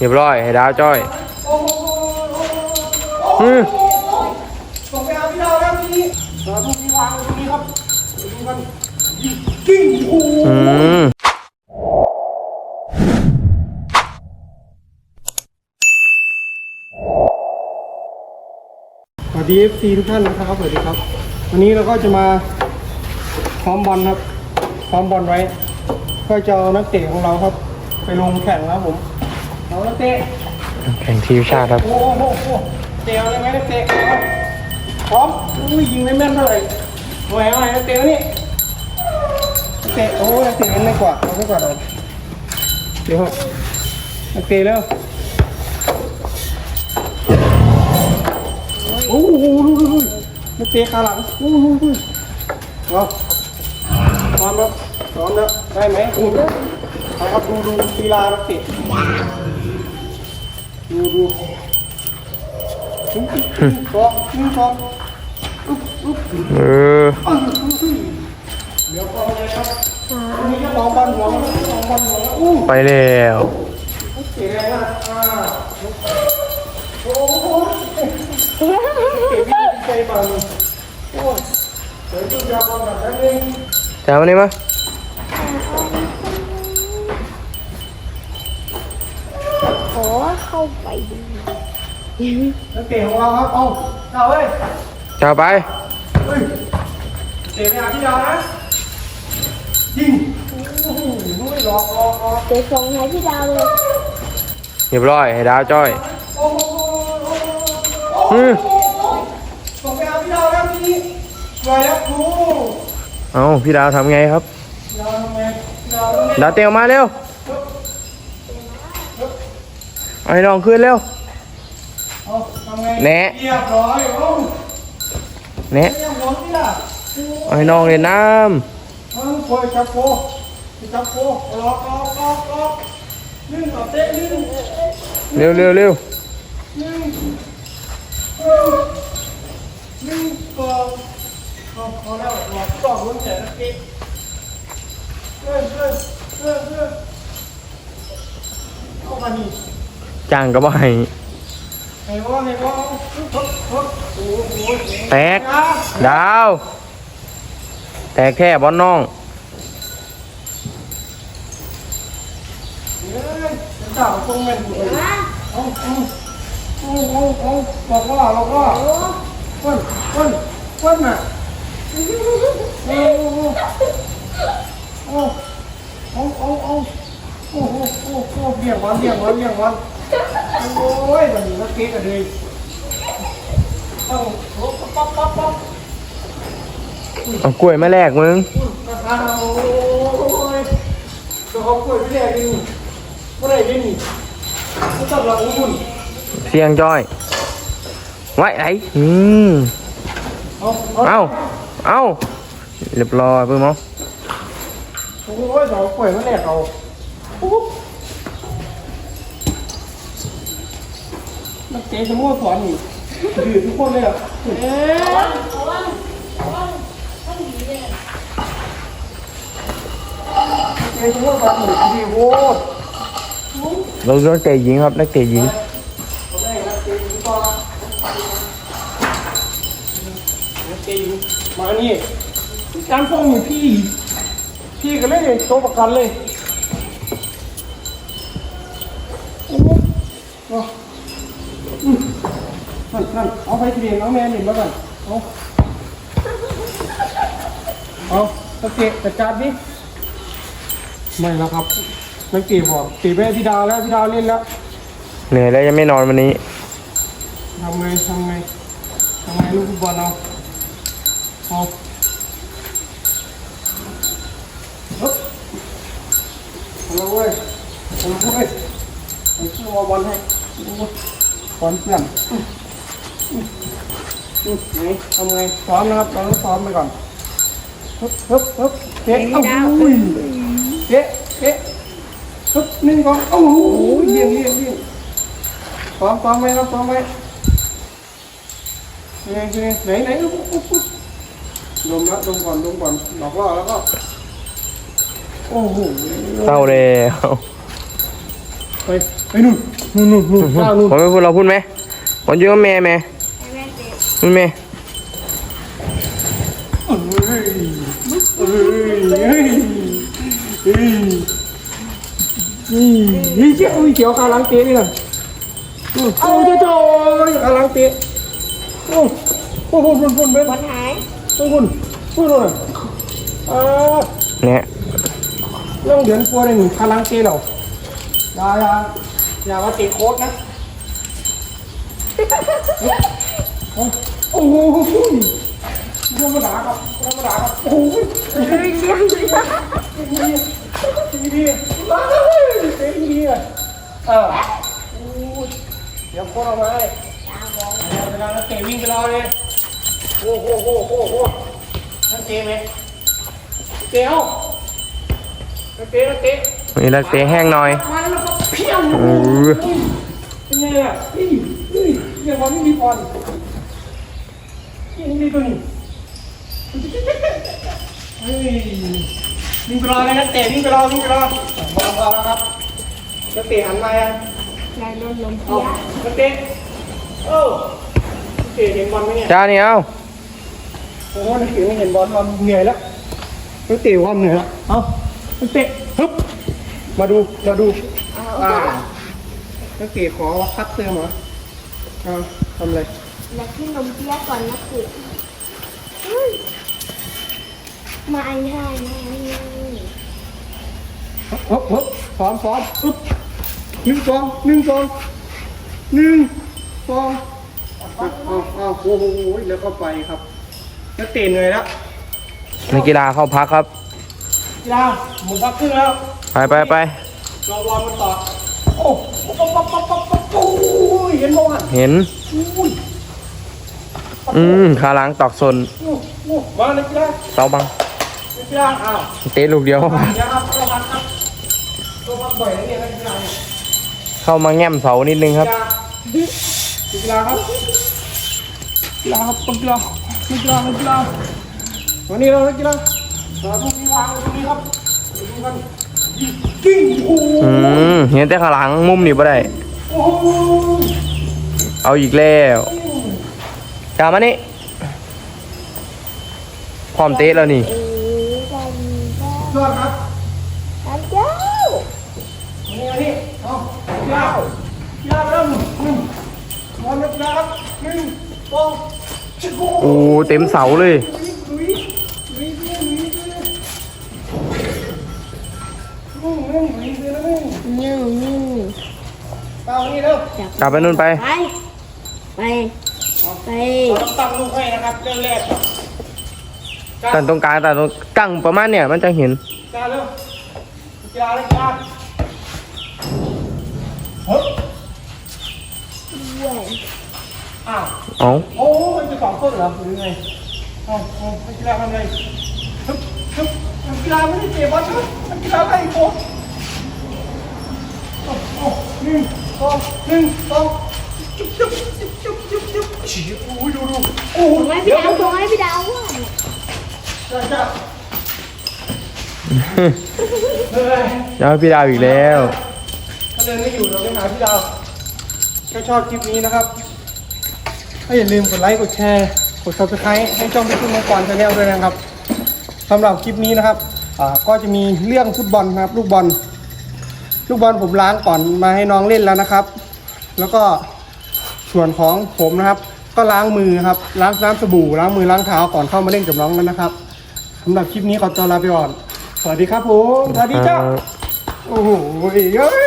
เรียบร้อยให้ดาวจ้อยอืมส่งไปเอาพี่ดาวแล้วทีนี้เออทุกทีวางตรงนี้ครับดูกันกิ้งโอ้โหอืมสวัสดี FC ทุกท่านนะครับสวัสดีครับ วันนี้เราก็จะมาพร้อมบอลครับพร้อมบอลไว้เพื่อจะเอานักเตะของเราครับ ไปลงแข่งนะครับผม เอานักเตะแข่งทีมชาติครับ โอ้โหโอ้โหเตะอะไรไหมนักเตะเอาพร้อมอุ้ยยิงไม่แม่นเท่าไหร่หน่วยอะไรนักเตะวะนี่นักเตะโอ้นักเตะเล่นไม่กว่าเอาไม่กว่าเราเดี๋ยวครับนักเตะแล้วโอ้โหดูดูดูนักเตะขาหลังโอ้โหดูเอาพร้อมแล้วพร้อมแล้วได้ไหมเอาครับดูดูกีฬานักเตะ ดูดูหนึ่งสองหนึ่งสองอุ๊บอุ๊บเออเดี๋ยวก็เลยครับอันนี้ก็สองบอลหัวมันสองบอลหัวแล้วอู้ไปแล้วเสียแรงมากอ่าโอ้โหเก็บวิธีใจบอลโอ้ยเดี๋ยวจะยาบอลแบบนั้นเองจ้าวันนี้มา ขอ เข้าไปดูนักเตะของเราครับเอาเอาเว้ยจ้าไปเฮ้ยเตะไปหาพี่ดาวนะยิงโอ้โหหลอกหลอกหลอกเดี๋ยวส่งให้พี่ดาวเลยเรียบร้อยให้ดาวจ้อยโอ้โหโอ้โหอืมส่งไปเอาพี่ดาวแล้วทีนี้ปล่อยแล้วครูเอาพี่ดาวทำไงครับ พี่ดาวทำไงพี่ดาวต้องเล่นดาวเตียวมาเร็ว เอาให้น้องขึ้นเร็วเอาทำไงแหน่เรียบร้อยโอ้เนะไม่ยังหวงนี่ล่ะเอาให้น้องเล่นน้เอาปล่อยจับโฟจับโฟล็อกล็อกล็อกล็อกนึ่งต่อเตะนึ่งำเร็วเร็วเร็วนึ่งนึ่งก่อนเอาพอแล้วหลอกกล่องลุ้นแสนนักเก็ตเฮ้ยเฮ้ยเฮ้ยเฮ้ยเอามานี่ จ้างก็บ่ให้แตก ดาว แตกแค่บอลน้องบอกว่าบอกว่าคนคนคนน่ะโอ้โหโอ้โหโอ้โหโอ้โหโเบี่ยงวันเบี่ยงวันเบี่ยงวัน โอ้ยมันนักเก็ตกันเลยต้องป๊อปป๊อปป๊อปป๊อปเอากล้วยมาแลกมึงราคาโอ้ยเดี๋ยวเขาป่วยไปแรกนี่เมื่อไหร่ได้นี่ก็ต้องรออุ่นเสียงจ้อยไว้ไหนอืมเอาเอาเอาเรียบร้อยเพิ่งมั้งโอ้ยเราป่วยเมื่อแรกเอาปุ๊บ มันเจ๊จะมั่วสอนนี่ดื้อทุกคนเลยอะเอ๊เจ๊จะมั่วสอนนี่ดีโว้ยเรานักเตะหญิงครับนักเตะหญิงมานี่การฟ้องอยู่พี่ พี่ก็เลยโตประกันเลยโอ้โหอืม นั่นนั่นเอาไปเรียนเอาแม่หนึ่งมาก่อนเอาเอาตะเกียบจัดการดิไม่แล้วครับนักตีบอกตีไปให้พี่ดาวแล้วพี่ดาวเล่นแล้วเหนื่อยแล้วยังไม่นอนวันนี้ทำไงทำไงทำไงลูกฟุตบอลเอาเอาฮึบเอาละเว้ยเอาละเว้ยเอาชื่อวบอลให้ โอ้ยบอลเพื่อนอืมอืมอืมไหนทำไงซ้อมนะครับเราต้องซ้อมไปก่อนฮึบฮึบฮึบเตะเอ้าอุ้ยเตะเตะฮึบหนึ่งสองเอ้าโอ้ยเลี้ยงเลี้ยงเลี้ยงซ้อมซ้อมไว้ครับซ้อมไว้ไหนไหนไหนอุ๊บอุ๊บอุ๊บดมแล้วดมก่อนดมก่อนหลอกล่อแล้วก็โอ้โหเศร้าแล้ว ไปไปไปนู่นนู่นนู่นนู่นเจ้านู่นผมไม่พูดเราพูดไหมผมยืมแม่แม่ให้แม่เตะพูดแม่เฮ้ยเฮ้ยเฮ้ยเฮ้ยนี่นี่เจ้าเขียวขาลังเตะนี่น่ะโอ้โหเจ้าขาลังเตะโอ้โหพุ่นพุ่นพุ่นเบ้นบอลหายพุ่นพุ่นพุ่นนู่นน่ะอ่าเนี่ยเรื่องเดือนกลัวได้หนึ่งขาลังเตะเรา อย่าอย่าอย่ามาเตะโค้ดนะโอ้โหธรรมดาครับธรรมดาครับโอ้โหเฮ้ยเลี้ยงเลยดีดีว้าวเต็มดีอะเออเดี๋ยวโคตรออกมาเลยเวลาเราเตะวิ่งไปรอเลยโอ้โหโอ้โหโอ้โหนั่นเตะไหมเตะเอาเตะเตะ มีรักเตะแห้งหน่อยมาแล้วก็เพี้ยงเออเป็นไงอะนี่นี่ยังวันนี้มีบอลนี่นี่ตัวนี้เฮ้ยวิ่งไปรอเลยนะเตะวิ่งไปรอวิ่งไปรอบอลบอลแล้วครับจะเตะหันมายังนายนนลมเอาเพียจะเตะเอ้าเตะเห็นบอลไหมเนี่ยจ้าเนี่ยเอาโอ้โหนักเตะไม่เห็นบอลบอลเหนื่อยแล้วนักเตะความเหนื่อยแล้วเอ้านักเตะฮึบ มาดู มาดูเอาอ่านักเตะขอว่าคัดเติมเหรอเอาทำอะไรแล้วที่นมเพียก่อนนะคือเฮ้ยมาอันท่านะนี่ฮึบฮึบพร้อมพร้อมอึ๊บหนึ่งสองหนึ่งสองหนึ่งสองอ้าวอ้าวอ้าวโอ้โหแล้วก็ไปครับนักเตะเหนื่อยแล้วนักกีฬาเข้าพักครับยาวหมุนพักครึ่งแล้ว ไปไปไปรอบอลมันต่อโอ้ปั๊บปั๊บปั๊บปั๊บปั๊บโอ้ยเห็นบ้างเห็นอุ้ยอืมขาหลังตอกซนโอ้โหมาเลยกีฬาเสาบังกีฬาอ้าวเตะลูกเดียวเดี๋ยวครับเข้ามาครับเข้ามาบ่อยนะเนี่ยนักกีฬาเนี่ยเข้ามาแง้มเสานิดนึงครับกีฬากีฬาครับกีฬาครับกีฬากีฬากีฬาวันนี้เรากีฬาเราลูกที่วางตรงนี้ครับดูกัน กิ้งโอ้โหอืมเห็นแต่ขาหลังมุมนี่บ่ได้ เอาอีกแล้วจามานี่พร้อมเตะแล้วนี่ยอดครับกันเจ้านี่นี่เอากีฬากีฬาเริ่มหนึ่งบอนักกีฬาครับหนึ่งสองชิโก้โอ้เต็มเสาเลย ลุยลุยลุยลุยลุยนึ่งนึ่งเอาอันนี้เร็วกลับไปนู่นไป ไป ไปไปเราตั้งลูกให้นะครับเรื่องแรกตันตรงกลางตันตรงกั้งประมาณเนี่ยมันจะเห็นจ้าเร็วกีฬาเลยกีฬาเฮ้ยอ้าวเอาโอ้มันจะสองคนเหรอหรือไงเอาเอาให้กีฬาทำไงฮึบฮึบกีฬาไม่ได้เตะบอลนะมันกีฬาไล่โค้โอ้ หนึ่งสองหนึ่งสองจุ๊บจุ๊บจุ๊บจุ๊บจุ๊บฉีโอ้ยดูดูโอ้โหส่พี่ดาวส่งให้พี่ดาวว่าจ้าจ้าเฮ้ยเดี๋ยวพี่ดาวอีกแล้ว ถ้าเดินไม่อยู่เราไปหาพี่ดาวถ้าชอบคลิปนี้นะครับก็อย่าลืมกดไลค์กดแชร์กด subscribe ให้ช่องพี่ตุ้มมังกรชาแนลด้วยนะครับสำหรับคลิปนี้นะครับก็จะมีเรื่องฟุตบอลนะครับลูกบอล ลูกบอลผมล้างก่อนมาให้น้องเล่นแล้วนะครับ แล้วก็ส่วนของผมนะครับ ก็ล้างมือครับล้างน้ำสบู่ล้างมือล้างเท้าก่อนเข้ามาเล่นกับน้องแล้วนะครับสำหรับคลิปนี้ขอตัวลาไปก่อนสวัสดีครับผมสวัสดีจ้าโอ้โหเอ้ย